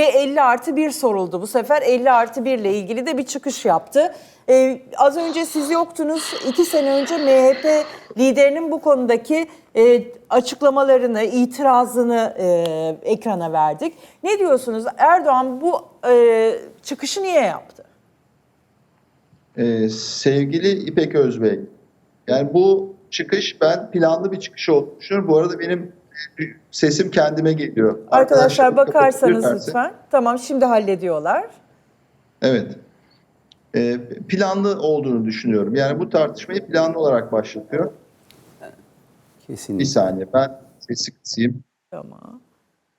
ve 50 artı 1 soruldu. Bu sefer 50 artı 1 ile ilgili de bir çıkış yaptı. Ee, az önce siz yoktunuz. İki sene önce MHP liderinin bu konudaki e, açıklamalarını, itirazını e, ekrana verdik. Ne diyorsunuz? Erdoğan bu e, çıkışı niye yaptı? Ee, sevgili İpek Özbey, yani bu çıkış ben planlı bir çıkış olduğunu düşünüyorum. Bu arada benim sesim kendime geliyor. Arkadaşlar bakarsanız kapatabilirlerse. lütfen. Tamam şimdi hallediyorlar. Evet. Ee, planlı olduğunu düşünüyorum. Yani bu tartışmayı planlı olarak başlatıyor. Bir Kesinlikle. saniye ben sesi kısayım. Tamam.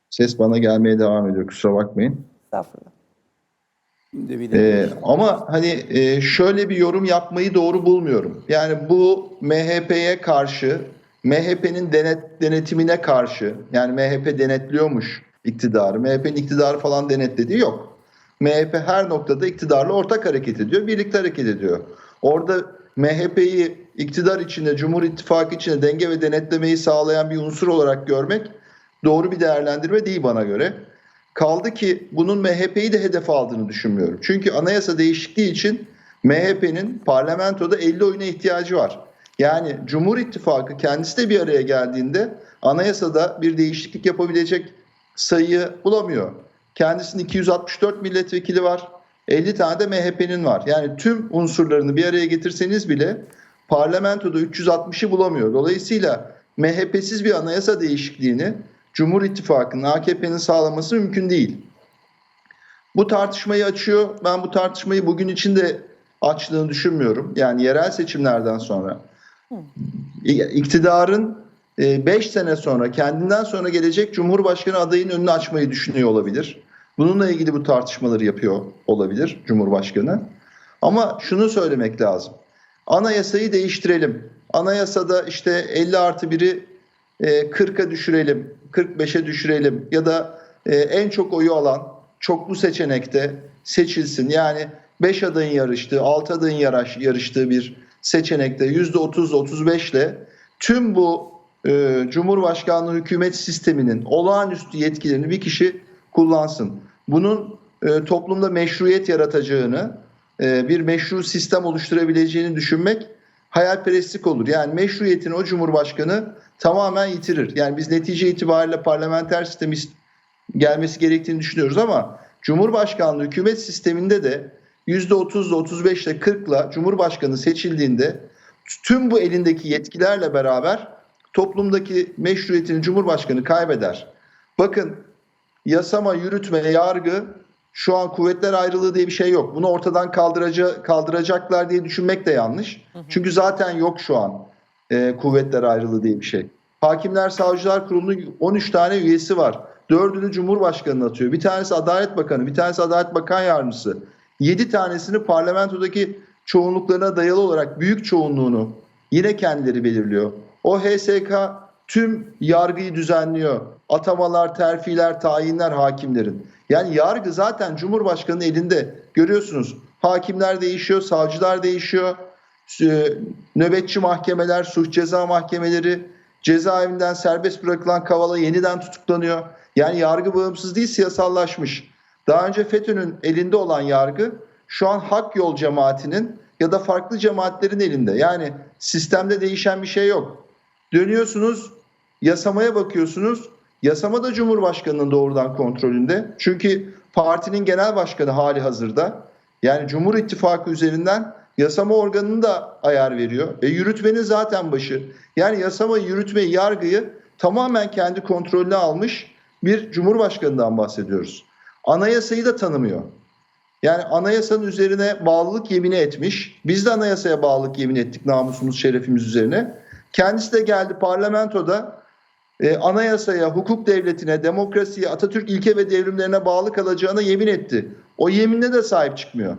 Ses bana gelmeye devam ediyor kusura bakmayın. Estağfurullah. Şimdi bir de Ee, ama hani e, şöyle bir yorum yapmayı doğru bulmuyorum. Yani bu MHP'ye karşı, MHP'nin denet, denetimine karşı, yani MHP denetliyormuş iktidarı, MHP'nin iktidarı falan denetlediği yok. MHP her noktada iktidarla ortak hareket ediyor, birlikte hareket ediyor. Orada MHP'yi iktidar içinde, Cumhur İttifakı içinde denge ve denetlemeyi sağlayan bir unsur olarak görmek doğru bir değerlendirme değil bana göre. Kaldı ki bunun MHP'yi de hedef aldığını düşünmüyorum. Çünkü anayasa değişikliği için MHP'nin parlamentoda 50 oyuna ihtiyacı var. Yani Cumhur İttifakı kendisi de bir araya geldiğinde anayasada bir değişiklik yapabilecek sayıyı bulamıyor. Kendisinin 264 milletvekili var. 50 tane de MHP'nin var. Yani tüm unsurlarını bir araya getirseniz bile parlamentoda 360'ı bulamıyor. Dolayısıyla MHP'siz bir anayasa değişikliğini Cumhur İttifakı'nın AKP'nin sağlaması mümkün değil. Bu tartışmayı açıyor. Ben bu tartışmayı bugün için de açtığını düşünmüyorum. Yani yerel seçimlerden sonra iktidarın 5 sene sonra kendinden sonra gelecek Cumhurbaşkanı adayının önünü açmayı düşünüyor olabilir. Bununla ilgili bu tartışmaları yapıyor olabilir Cumhurbaşkanı. Ama şunu söylemek lazım. Anayasayı değiştirelim. Anayasada işte 50 artı 1'i e, 40'a düşürelim, 45'e düşürelim ya da e, en çok oyu alan çoklu seçenekte seçilsin. Yani 5 adayın yarıştığı, 6 adayın yarış, yarıştığı bir seçenekte %30-35 ile tüm bu e, Cumhurbaşkanlığı hükümet sisteminin olağanüstü yetkilerini bir kişi kullansın. Bunun e, toplumda meşruiyet yaratacağını, e, bir meşru sistem oluşturabileceğini düşünmek hayalperestlik olur. Yani meşruiyetini o Cumhurbaşkanı tamamen yitirir. Yani biz netice itibariyle parlamenter sistemi gelmesi gerektiğini düşünüyoruz ama Cumhurbaşkanlığı hükümet sisteminde de %30'la 35 ile 40 ile Cumhurbaşkanı seçildiğinde tüm bu elindeki yetkilerle beraber toplumdaki meşruiyetini Cumhurbaşkanı kaybeder. Bakın yasama, yürütme, yargı şu an kuvvetler ayrılığı diye bir şey yok. Bunu ortadan kaldıraca, kaldıracaklar diye düşünmek de yanlış. Çünkü zaten yok şu an e, kuvvetler ayrılığı diye bir şey. Hakimler Savcılar Kurulu'nun 13 tane üyesi var. Dördünü Cumhurbaşkanı atıyor. Bir tanesi Adalet Bakanı, bir tanesi Adalet Bakan Yardımcısı. 7 tanesini parlamentodaki çoğunluklarına dayalı olarak büyük çoğunluğunu yine kendileri belirliyor. O HSK tüm yargıyı düzenliyor. Atamalar, terfiler, tayinler hakimlerin. Yani yargı zaten Cumhurbaşkanı'nın elinde. Görüyorsunuz hakimler değişiyor, savcılar değişiyor. Ee, Nöbetçi mahkemeler, suç ceza mahkemeleri, cezaevinden serbest bırakılan Kavala yeniden tutuklanıyor. Yani yargı bağımsız değil, siyasallaşmış. Daha önce FETÖ'nün elinde olan yargı şu an hak yol cemaatinin ya da farklı cemaatlerin elinde. Yani sistemde değişen bir şey yok. Dönüyorsunuz, yasamaya bakıyorsunuz. Yasama da Cumhurbaşkanı'nın doğrudan kontrolünde. Çünkü partinin genel başkanı hali hazırda. Yani Cumhur İttifakı üzerinden yasama organını da ayar veriyor. E yürütmenin zaten başı. Yani yasama, yürütme, yargıyı tamamen kendi kontrolüne almış bir Cumhurbaşkanı'ndan bahsediyoruz. Anayasayı da tanımıyor. Yani anayasanın üzerine bağlılık yemini etmiş. Biz de anayasaya bağlılık yemin ettik namusumuz, şerefimiz üzerine. Kendisi de geldi parlamentoda e, anayasaya, hukuk devletine, demokrasiye, Atatürk ilke ve devrimlerine bağlı kalacağına yemin etti. O yeminine de sahip çıkmıyor.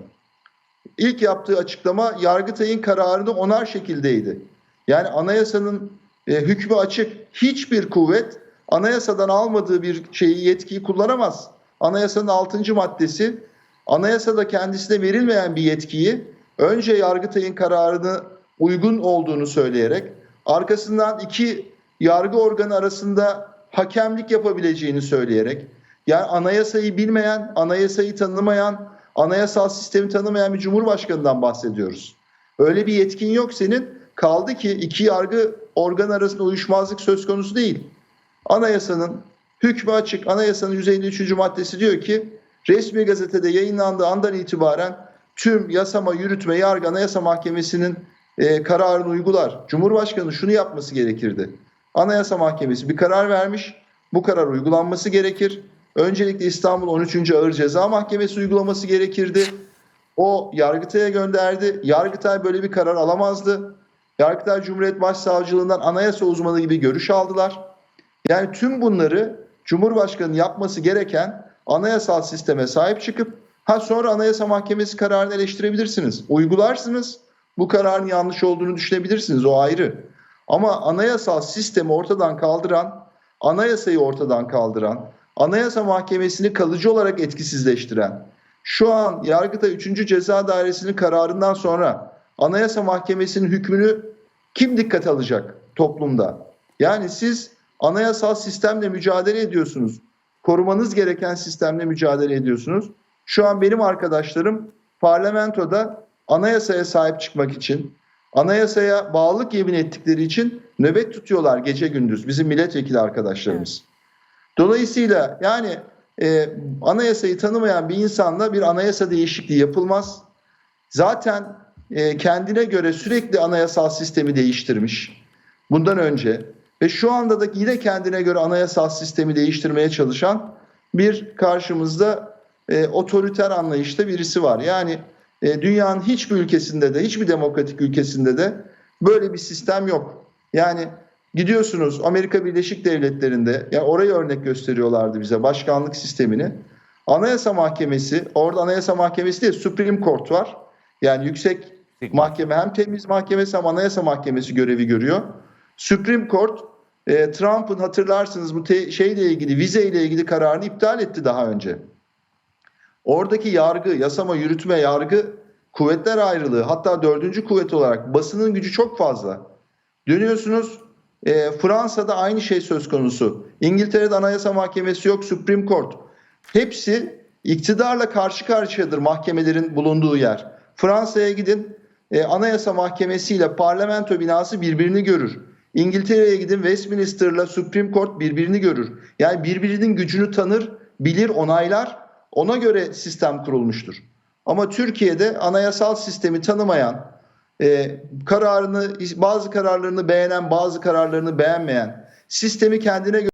İlk yaptığı açıklama Yargıtay'ın kararını onar şekildeydi. Yani anayasanın e, hükmü açık. Hiçbir kuvvet anayasadan almadığı bir şeyi, yetkiyi kullanamaz. Anayasanın 6. maddesi anayasada kendisine verilmeyen bir yetkiyi önce Yargıtay'ın kararını uygun olduğunu söyleyerek arkasından iki yargı organı arasında hakemlik yapabileceğini söyleyerek Yani anayasayı bilmeyen, anayasayı tanımayan, anayasal sistemi tanımayan bir cumhurbaşkanından bahsediyoruz. Öyle bir yetkin yok senin. Kaldı ki iki yargı organ arasında uyuşmazlık söz konusu değil. Anayasanın hükmü açık. Anayasanın 153. maddesi diyor ki resmi gazetede yayınlandığı andan itibaren tüm yasama, yürütme, yargı anayasa mahkemesinin e, kararını uygular. Cumhurbaşkanı şunu yapması gerekirdi. Anayasa Mahkemesi bir karar vermiş. Bu karar uygulanması gerekir. Öncelikle İstanbul 13. Ağır Ceza Mahkemesi uygulaması gerekirdi. O Yargıtay'a gönderdi. Yargıtay böyle bir karar alamazdı. Yargıtay Cumhuriyet Başsavcılığından anayasa uzmanı gibi görüş aldılar. Yani tüm bunları Cumhurbaşkanı yapması gereken anayasal sisteme sahip çıkıp ha sonra Anayasa Mahkemesi kararını eleştirebilirsiniz. Uygularsınız. Bu kararın yanlış olduğunu düşünebilirsiniz. O ayrı. Ama anayasal sistemi ortadan kaldıran, anayasayı ortadan kaldıran, Anayasa Mahkemesi'ni kalıcı olarak etkisizleştiren, şu an Yargıtay 3. Ceza Dairesi'nin kararından sonra Anayasa Mahkemesi'nin hükmünü kim dikkate alacak toplumda? Yani siz anayasal sistemle mücadele ediyorsunuz. Korumanız gereken sistemle mücadele ediyorsunuz. Şu an benim arkadaşlarım parlamentoda anayasaya sahip çıkmak için, anayasaya bağlılık yemin ettikleri için nöbet tutuyorlar gece gündüz bizim milletvekili arkadaşlarımız. Dolayısıyla yani e, anayasayı tanımayan bir insanla bir anayasa değişikliği yapılmaz. Zaten e, kendine göre sürekli anayasal sistemi değiştirmiş bundan önce ve şu anda da yine kendine göre anayasal sistemi değiştirmeye çalışan bir karşımızda e, otoriter anlayışta birisi var. Yani e, dünyanın hiçbir ülkesinde de hiçbir demokratik ülkesinde de böyle bir sistem yok. Yani gidiyorsunuz Amerika Birleşik Devletleri'nde yani orayı örnek gösteriyorlardı bize başkanlık sistemini. Anayasa Mahkemesi orada Anayasa Mahkemesi değil Supreme Court var. Yani yüksek mahkeme hem temiz mahkemesi hem Anayasa Mahkemesi görevi görüyor. Supreme Court e, Trump'ın hatırlarsınız bu te- şeyle ilgili vize ile ilgili kararını iptal etti daha önce. Oradaki yargı, yasama, yürütme, yargı kuvvetler ayrılığı hatta dördüncü kuvvet olarak basının gücü çok fazla. Dönüyorsunuz e, Fransa'da aynı şey söz konusu. İngiltere'de Anayasa Mahkemesi yok, Supreme Court. Hepsi iktidarla karşı karşıyadır mahkemelerin bulunduğu yer. Fransa'ya gidin e, Anayasa Mahkemesi ile parlamento binası birbirini görür. İngiltere'ye gidin Westminster'la Supreme Court birbirini görür. Yani birbirinin gücünü tanır, bilir, onaylar. Ona göre sistem kurulmuştur. Ama Türkiye'de anayasal sistemi tanımayan, e, kararını bazı kararlarını beğenen, bazı kararlarını beğenmeyen, sistemi kendine göre